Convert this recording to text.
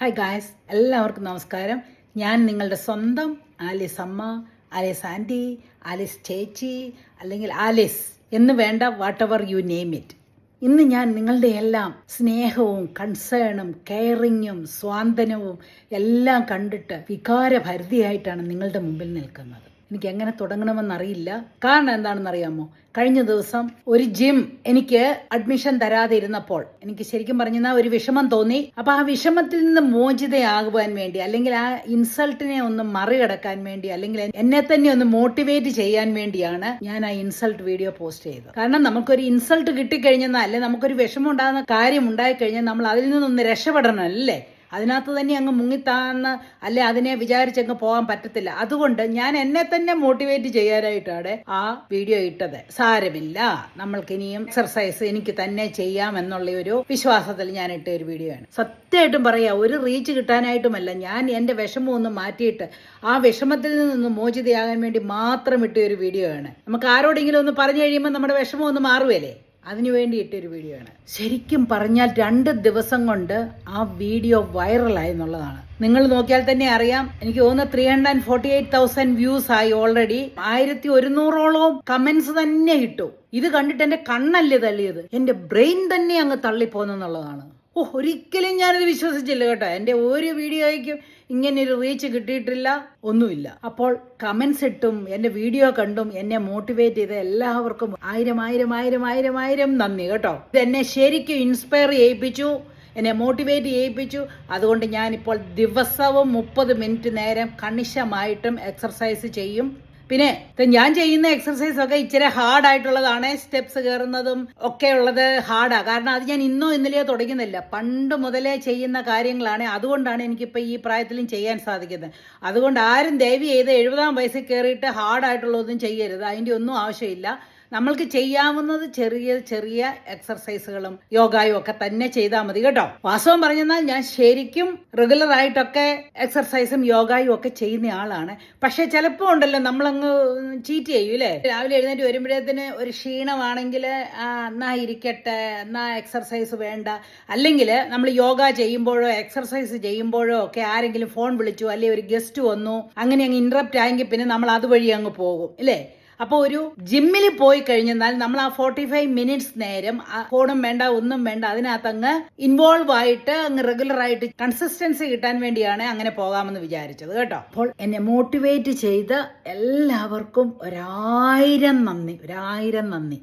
Hi guys എല്ലാവർക്കും നമസ്കാരം. ഞാൻ നിങ്ങളുടെ സ്വന്തം ആലിസ് അമ്മ ആലിസ് ആന്റി ആലിസ് ചേച്ചി അല്ലെങ്കിൽ ആലിസ് എന്ന് വേണ്ട whatever you name it ഇന്ന് ഞാൻ നിങ്ങളുടെ എല്ലാം സ്നേഹവും കൺസേണും കെയറിങ്ങും സ്വാന്തനവും എല്ലാം കണ്ടിട്ട് വികാരഭരിതിയായിട്ടാണ് നിങ്ങളുടെ മുമ്പിൽ നിൽക്കുന്നത്. എനിക്ക് എങ്ങനെ തുടങ്ങണമെന്നറിയില്ല. കാരണം എന്താണെന്ന് അറിയാമോ കഴിഞ്ഞ ദിവസം ഒരു ജിം എനിക്ക് അഡ്മിഷൻ തരാതെ ഇരുന്നപ്പോൾ എനിക്ക് ശരിക്കും പറഞ്ഞാൽ ഒരു വിഷമം തോന്നി. അപ്പൊ ആ വിഷമത്തിൽ നിന്ന് മോചിതയാകുവാൻ വേണ്ടി അല്ലെങ്കിൽ ആ ഇൻസൾട്ടിനെ ഒന്ന് മറികടക്കാൻ വേണ്ടി അല്ലെങ്കിൽ എന്നെ തന്നെ ഒന്ന് മോട്ടിവേറ്റ് ചെയ്യാൻ വേണ്ടിയാണ് ഞാൻ ആ ഇൻസൾട്ട് വീഡിയോ പോസ്റ്റ് ചെയ്തത്. കാരണം നമുക്കൊരു ഇൻസൾട്ട് കിട്ടിക്കഴിഞ്ഞാൽ അല്ലെ നമുക്കൊരു വിഷമം ഉണ്ടാകുന്ന കാര്യം ഉണ്ടായിക്കഴിഞ്ഞാൽ നമ്മൾ അതിൽ നിന്നൊന്ന് രക്ഷപ്പെടണം അല്ലേ? അതിനകത്ത് തന്നെ അങ്ങ് മുങ്ങിത്താന്ന് അല്ലെ അതിനെ വിചാരിച്ചങ്ങ് പോകാൻ പറ്റത്തില്ല. അതുകൊണ്ട് ഞാൻ എന്നെ തന്നെ മോട്ടിവേറ്റ് ചെയ്യാനായിട്ടാണ് ആ വീഡിയോ ഇട്ടത്. സാരമില്ല. നമ്മൾക്ക് ഇനിയും എക്സർസൈസ് എനിക്ക് തന്നെ ചെയ്യാം എന്നുള്ള ഒരു വിശ്വാസത്തിൽ ഞാൻ ഇട്ട ഒരു വീഡിയോ ആണ്. സത്യമായിട്ടും പറയാ ഒരു റീച്ച് കിട്ടാനായിട്ടുമല്ല. ഞാൻ എന്റെ വിഷമം ഒന്ന് മാറ്റിയിട്ട് ആ വിഷമത്തിൽ നിന്ന് മോചിതയാകാൻ വേണ്ടി മാത്രം ഇട്ട ഒരു വീഡിയോ ആണ്. നമുക്ക് ആരോടെങ്കിലും ഒന്ന് പറഞ്ഞു കഴിയുമ്പോൾ നമ്മുടെ വിഷമം ഒന്ന് മാറുകയല്ലേ? അതിനു വേണ്ടി ഇട്ടൊരു വീഡിയോ ആണ്. ശരിക്കും പറഞ്ഞാൽ രണ്ട് ദിവസം കൊണ്ട് ആ വീഡിയോ വൈറലായി എന്നുള്ളതാണ്. നിങ്ങൾ നോക്കിയാൽ തന്നെ അറിയാം എനിക്ക് തോന്നുന്നു three hundred and forty eight thousand views ആയി ഓൾറെഡി ആയിരത്തി ഒരുന്നൂറോളം കമന്റ്സ് തന്നെ ഇട്ടു ഇത് കണ്ടിട്ട് എന്റെ കണ്ണല്ലേ തള്ളിയത്? എന്റെ ബ്രെയിൻ തന്നെ അങ്ങ് തള്ളിപ്പോന്നുള്ളതാണ് ഓ ഒരിക്കലും ഞാനത് വിശ്വസിച്ചില്ല കേട്ടോ. എന്റെ ഒരു വീഡിയോയ്ക്കും ഒരു റീച്ച് കിട്ടിയിട്ടില്ല ഒന്നുമില്ല. അപ്പോൾ കമന്റ്സ് ഇട്ടും എന്റെ വീഡിയോ കണ്ടും എന്നെ മോട്ടിവേറ്റ് ചെയ്ത എല്ലാവർക്കും ആയിരം ആയിരം ആയിരം ആയിരം ആയിരം നന്ദി കേട്ടോ. ഇത് എന്നെ ശരിക്കും ഇൻസ്പയർ ചെയ്യിപ്പിച്ചു എന്നെ മോട്ടിവേറ്റ് ചെയ്യിപ്പിച്ചു. അതുകൊണ്ട് ഞാനിപ്പോൾ ദിവസവും മുപ്പത് മിനിറ്റ് നേരം കണിശമായിട്ടും എക്സർസൈസ് ചെയ്യും. പിന്നെ ഞാൻ ചെയ്യുന്ന എക്സർസൈസ് ഒക്കെ ഇച്ചിരി ഹാർഡ് ആയിട്ടുള്ളതാണ്. സ്റ്റെപ്സ് കയറുന്നതും ഒക്കെ ഉള്ളത് ഹാർഡാ കാരണം അത് ഞാൻ ഇന്നോ ഇന്നലെയോ തുടങ്ങുന്നില്ല പണ്ട് മുതലേ ചെയ്യുന്ന കാര്യങ്ങളാണ്. അതുകൊണ്ടാണ് എനിക്കിപ്പോൾ ഈ പ്രായത്തിലും ചെയ്യാൻ സാധിക്കുന്നത്. അതുകൊണ്ട് ആരും ദയവ് ചെയ്ത് എഴുപതാം വയസ്സിൽ കയറിയിട്ട് ഹാർഡായിട്ടുള്ളതൊന്നും ചെയ്യരുത്. അതിന്റെ ഒന്നും ആവശ്യമില്ല. നമ്മൾക്ക് ചെയ്യാവുന്നത് ചെറിയ ചെറിയ എക്സർസൈസുകളും യോഗയും ഒക്കെ തന്നെ ചെയ്താൽ മതി കേട്ടോ. വാസ്തവം പറഞ്ഞെന്നാൽ ഞാൻ ശരിക്കും റെഗുലർ ആയിട്ടൊക്കെ എക്സർസൈസും യോഗയും ഒക്കെ ചെയ്യുന്ന ആളാണ്. പക്ഷെ ചിലപ്പോൾ ഉണ്ടല്ലോ നമ്മളങ്ങ് ചീറ്റ് ചെയ്യൂ അല്ലേ രാവിലെ എഴുന്നേറ്റ് വരുമ്പോഴത്തേന് ഒരു ക്ഷീണമാണെങ്കിൽ എന്നാ ഇരിക്കട്ടെ എന്നാ എക്സർസൈസ് വേണ്ട. അല്ലെങ്കിൽ നമ്മൾ യോഗ ചെയ്യുമ്പോഴോ എക്സർസൈസ് ചെയ്യുമ്പോഴോ ഒക്കെ ആരെങ്കിലും ഫോൺ വിളിച്ചു അല്ലെങ്കിൽ ഒരു ഗസ്റ്റ് വന്നു അങ്ങനെ അങ്ങ് ഇന്ററപ്റ്റ് ആയെങ്കിൽ പിന്നെ നമ്മൾ അതുവഴി അങ്ങ് പോകും അല്ലേ അപ്പോൾ ഒരു ജിമ്മിൽ പോയി കഴിഞ്ഞാൽ നമ്മൾ ആ ഫോർട്ടി ഫൈവ് മിനിറ്റ്സ് നേരം ഫോണും വേണ്ട ഒന്നും വേണ്ട അതിനകത്ത് അങ്ങ് ഇൻവോൾവ് ആയിട്ട് അങ്ങ് റെഗുലർ ആയിട്ട് കൺസിസ്റ്റൻസി കിട്ടാൻ വേണ്ടിയാണ് അങ്ങനെ പോകാമെന്ന് വിചാരിച്ചത് കേട്ടോ. അപ്പോൾ എന്നെ മോട്ടിവേറ്റ് ചെയ്ത് എല്ലാവർക്കും ഒരായിരം നന്ദി ഒരായിരം നന്ദി.